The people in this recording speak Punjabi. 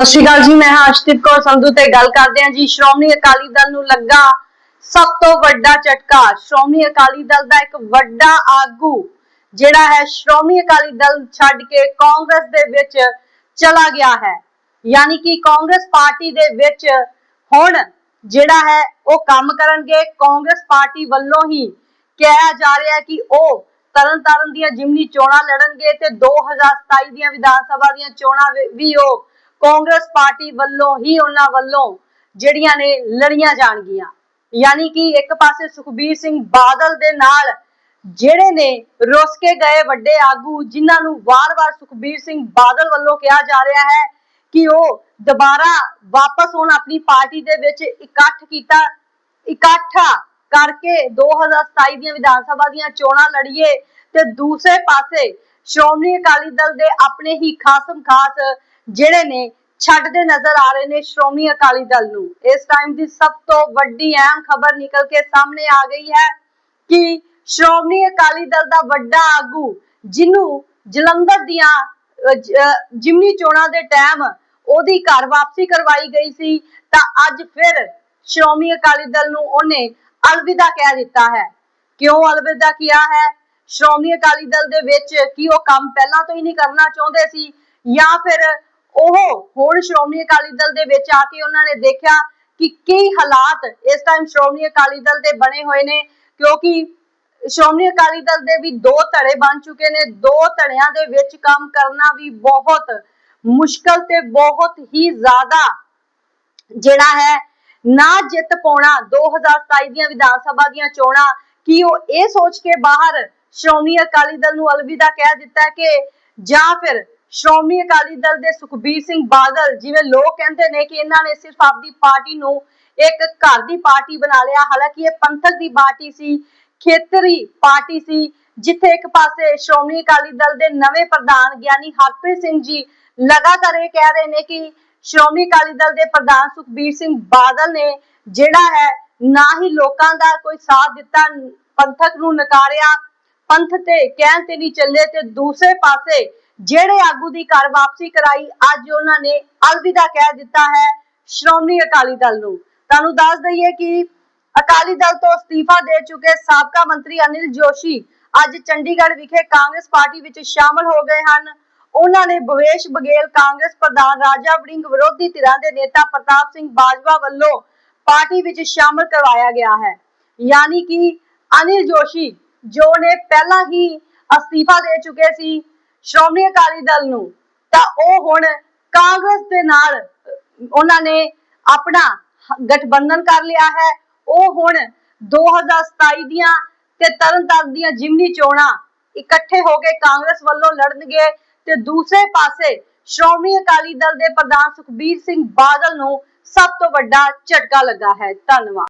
ਸਤਿ ਸ਼੍ਰੀ ਅਕਾਲ ਜੀ, ਮੈਂ ਹਾਂ ਕੌਰ ਸੰਧੂ ਤੇ ਗੱਲ ਕਰਦੇ ਹਾਂ ਜੀ। ਸ਼੍ਰੋਮਣੀ ਅਕਾਲੀ ਦਲ ਨੂੰ ਲੱਗਾ ਸਭ ਤੋਂ ਵੱਡਾ ਝਟਕਾ। ਸ਼੍ਰੋਮਣੀ ਅਕਾਲੀ ਦਲ ਦਾ ਇੱਕ ਵੱਡਾ ਆਗੂ ਜਿਹੜਾ ਹੈ, ਸ਼੍ਰੋਮਣੀ ਅਕਾਲੀ ਦਲ ਛੱਡ ਕੇ ਕਾਂਗਰਸ ਦੇ ਵਿੱਚ ਚਲਾ ਗਿਆ ਹੈ। ਯਾਨੀ ਕਿ ਕਾਂਗਰਸ ਪਾਰਟੀ ਦੇ ਵਿੱਚ ਹੁਣ ਜਿਹੜਾ ਹੈ, ਉਹ ਕੰਮ ਕਰਨਗੇ। ਕਾਂਗਰਸ ਪਾਰਟੀ ਵੱਲੋਂ ਹੀ ਕਿਹਾ ਜਾ ਰਿਹਾ ਕਿ ਉਹ ਤਰਨਤਾਰਨ ਦੀਆਂ ਜਿਮਨੀ ਚੋਣਾਂ ਲੜਨਗੇ ਤੇ 2027 ਦੀਆਂ ਵਿਧਾਨ ਸਭਾ ਦੀਆਂ ਚੋਣਾਂ ਵੀ ਉਹ ਕਾਂਗਰਸ ਪਾਰਟੀ ਵੱਲੋਂ ਹੀ ਉਹਨਾਂ ਵੱਲੋਂ ਜਿਹੜੀਆਂ ਨੇ ਲੜੀਆਂ ਜਾਣਗੀਆਂ। ਯਾਨੀ ਕਿ ਇੱਕ ਪਾਸੇ ਸੁਖਬੀਰ ਸਿੰਘ ਬਾਦਲ ਦੇ ਨਾਲ ਜਿਹੜੇ ਨੇ ਰੁੱਸ ਕੇ ਗਏ ਵੱਡੇ ਆਗੂ, ਜਿਨ੍ਹਾਂ ਨੂੰ ਵਾਰ-ਵਾਰ ਸੁਖਬੀਰ ਸਿੰਘ ਬਾਦਲ ਵੱਲੋਂ ਕਿਹਾ ਜਾ ਰਿਹਾ ਹੈ ਕਿ ਉਹ ਦੁਬਾਰਾ ਵਾਪਸ ਹੁਣ ਆਪਣੀ ਪਾਰਟੀ ਦੇ ਵਿੱਚ ਇਕੱਠ ਕੀਤਾ, ਇਕੱਠਾ ਕਰਕੇ 2027 ਦੀਆਂ ਵਿਧਾਨ ਸਭਾ ਦੀਆਂ ਚੋਣਾਂ ਲੜੀਏ ਤੇ ਦੂਸਰੇ ਪਾਸੇ ਸ਼੍ਰੋਮਣੀ ਅਕਾਲੀ ਦਲ ਦੇ ਆਪਣੇ ਹੀ ਖਾਸਮ ਖਾਸ ਜਿਹੜੇ ਨੇ ਛੱਡਦੇ ਨਜ਼ਰ ਆ ਰਹੇ ਨੇ ਸ਼੍ਰੋਮਣੀ ਅਕਾਲੀ ਦਲ ਨੂੰ। ਇਸ ਟਾਈਮ ਦੀ ਸਭ ਤੋਂ ਵੱਡੀ ਅਹਿਮ ਖਬਰ ਨਿਕਲ ਕੇ ਸਾਹਮਣੇ ਆ ਗਈ ਹੈ ਕਿ ਸ਼੍ਰੋਮਣੀ ਅਕਾਲੀ ਦਲ ਦਾ ਵੱਡਾ ਆਗੂ ਜਿਹਨੂੰ ਜਲੰਧਰ ਦੀਆਂ ਜਿਮਨੀ ਚੋਣਾਂ ਦੇ ਟਾਈਮ ਉਹਦੀ ਘਰ ਵਾਪਸੀ ਕਰਵਾਈ ਗਈ ਸੀ, ਤਾਂ ਅੱਜ ਫਿਰ ਸ਼੍ਰੋਮਣੀ ਅਕਾਲੀ ਦਲ ਨੂੰ ਉਹਨੇ ਅਲਵਿਦਾ ਕਹਿ ਦਿੱਤਾ ਹੈ। ਕਿਉਂ ਅਲਵਿਦਾ ਕਿਹਾ ਹੈ? ਸ਼੍ਰੋਮਣੀ ਅਕਾਲੀ ਦਲ ਦੇ ਵਿੱਚ ਕੀ ਉਹ ਕੰਮ ਪਹਿਲਾਂ ਤੋਂ ਹੀ ਨਹੀਂ ਕਰਨਾ ਚਾਹੁੰਦੇ ਸੀ ਜਾਂ ਫਿਰ ਉਹ ਹੁਣ ਸ਼੍ਰੋਮਣੀ ਅਕਾਲੀ ਦਲ ਦੇ ਵਿੱਚ ਆ ਕੇ ਉਹਨਾਂ ਨੇ ਦੇਖਿਆ ਕਿ ਕਈ ਹਾਲਾਤ ਇਸ ਟਾਈਮ ਸ਼੍ਰੋਮਣੀ ਅਕਾਲੀ ਦਲ ਦੇ ਬਣੇ ਹੋਏ ਨੇ, ਕਿਉਂਕਿ ਸ਼੍ਰੋਮਣੀ ਅਕਾਲੀ ਦਲ ਦੇ ਵੀ ਦੋ ਧੜੇ ਬਣ ਚੁੱਕੇ ਨੇ, ਦੋ ਧੜਿਆਂ ਦੇ ਵਿੱਚ ਕੰਮ ਕਰਨਾ ਵੀ ਬਹੁਤ ਮੁਸ਼ਕਲ ਤੇ ਬਹੁਤ ਹੀ ਜ਼ਿਆਦਾ ਜਿਹੜਾ ਹੈ ਨਾ ਜਿੱਤ ਪਾਉਣਾ 2027 ਦੀਆਂ ਵਿਧਾਨ ਸਭਾ ਦੀਆਂ ਚੋਣਾਂ, ਕੀ ਉਹ ਇਹ ਸੋਚ ਕੇ ਬਾਹਰ ਸ਼੍ਰੋਮਣੀ ਅਕਾਲੀ ਦਲ ਨੂੰ ਅਲਵਿਦਾ ਕਹਿ ਦਿੱਤਾ ਕਿ ਜਾਂ ਫਿਰ ਸ਼੍ਰੋਮਣੀ ਅਕਾਲੀ ਦਲ ਦੇ ਸੁਖਬੀਰ ਸਿੰਘ ਬਾਦਲ, ਜਿਵੇਂ ਲੋਕ ਕਹਿੰਦੇ ਨੇ ਕਿ ਇਹਨਾਂ ਨੇ ਸਿਰਫ ਆਪਦੀ ਪਾਰਟੀ ਨੂੰ ਇੱਕ ਘਰ ਦੀ ਪਾਰਟੀ ਬਣਾ ਲਿਆ, ਹਾਲਾਂਕਿ ਇਹ ਪੰਥਕ ਦੀ ਪਾਰਟੀ ਸੀ, ਖੇਤਰੀ ਪਾਰਟੀ ਸੀ, ਜਿੱਥੇ ਇੱਕ ਪਾਸੇ ਸ਼੍ਰੋਮਣੀ ਅਕਾਲੀ ਦਲ ਦੇ ਨਵੇਂ ਪ੍ਰਧਾਨ ਗਿਆਨੀ ਹਰਪ੍ਰੀਤ ਸਿੰਘ ਜੀ ਲਗਾਤਾਰ ਇਹ ਕਹਿ ਰਹੇ ਨੇ ਕਿ ਸ਼੍ਰੋਮਣੀ ਅਕਾਲੀ ਦਲ ਦੇ ਪ੍ਰਧਾਨ ਸੁਖਬੀਰ ਸਿੰਘ ਬਾਦਲ ਨੇ ਜਿਹੜਾ ਹੈ ਨਾ ਹੀ ਲੋਕਾਂ ਦਾ ਕੋਈ ਸਾਥ ਦਿੱਤਾ, ਪੰਥਕ ਨੂੰ ਨਕਾਰਿਆ ਪੰਥ ਤੇ ਕਹਿਣ ਤੇ ਨਹੀਂ ਚੱਲੇ ਤੇ ਦੂਸਰੇ ਪਾਸੇ ਜਿਹੜੇ ਆਗੂ ਦੀ ਘਰ ਵਾਪਸੀ ਕਰਾਈ, ਅੱਜ ਉਹਨਾਂ ਨੇ ਅਲਵਿਦਾ ਕਹਿ ਦਿੱਤਾ ਹੈ, ਸ਼੍ਰੋਮਣੀ ਅਕਾਲੀ ਦਲ ਨੂੰ। ਤੁਹਾਨੂੰ ਦੱਸ ਦਈਏ ਕਿ ਅਕਾਲੀ ਦਲ ਤੋਂ ਅਸਤੀਫਾ ਦੇ ਚੁੱਕੇ ਸਾਬਕਾ ਮੰਤਰੀ ਅਨਿਲ ਜੋਸ਼ੀ ਅੱਜ ਚੰਡੀਗੜ੍ਹ ਵਿਖੇ ਕਾਂਗਰਸ ਪਾਰਟੀ ਵਿੱਚ ਸ਼ਾਮਲ ਹੋ ਗਏ ਹਨ। ਉਹਨਾਂ ਨੇ ਭਵੇਸ਼ ਬਗੇਲ ਕਾਂਗਰਸ ਪ੍ਰਧਾਨ ਰਾਜਾ ਵੜਿੰਗ ਵਿਰੋਧੀ ਧਿਰਾਂ ਦੇ ਨੇਤਾ ਪ੍ਰਤਾਪ ਸਿੰਘ ਬਾਜਵਾ ਵੱਲੋਂ ਪਾਰਟੀ ਵਿੱਚ ਸ਼ਾਮਲ ਕਰਵਾਇਆ ਗਿਆ ਹੈ। ਯਾਨੀ ਕਿ ਅਨਿਲ ਜੋਸ਼ੀ ਜੋ ਨੇ ਪਹਿਲਾਂ ਹੀ ਅਸਤੀਫਾ ਦੇ ਚੁੱਕੇ ਸੀ ਸ਼੍ਰੋਮਣੀ ਅਕਾਲੀ ਦਲ ਨੂੰ, ਤਾਂ ਉਹ ਹੁਣ ਕਾਂਗਰਸ ਦੇ ਨਾਲ ਉਹਨਾਂ ਨੇ ਆਪਣਾ ਗਠਬੰਧਨ ਕਰ ਲਿਆ ਹੈ। ਉਹ ਹੁਣ 2027 ਦੀਆਂ ਤੇ ਤਰਨਤਾਰਨ ਦੀਆਂ ਜਿਮਨੀ ਚੋਣਾਂ ਇਕੱਠੇ ਹੋ ਕੇ ਕਾਂਗਰਸ ਵੱਲੋਂ ਲੜਨਗੇ ਤੇ ਦੂਸਰੇ ਪਾਸੇ ਸ਼੍ਰੋਮਣੀ ਅਕਾਲੀ ਦਲ ਦੇ ਪ੍ਰਧਾਨ ਸੁਖਬੀਰ ਸਿੰਘ ਬਾਦਲ ਨੂੰ ਸਭ ਤੋਂ ਵੱਡਾ ਝਟਕਾ ਲੱਗਾ ਹੈ। ਧੰਨਵਾਦ।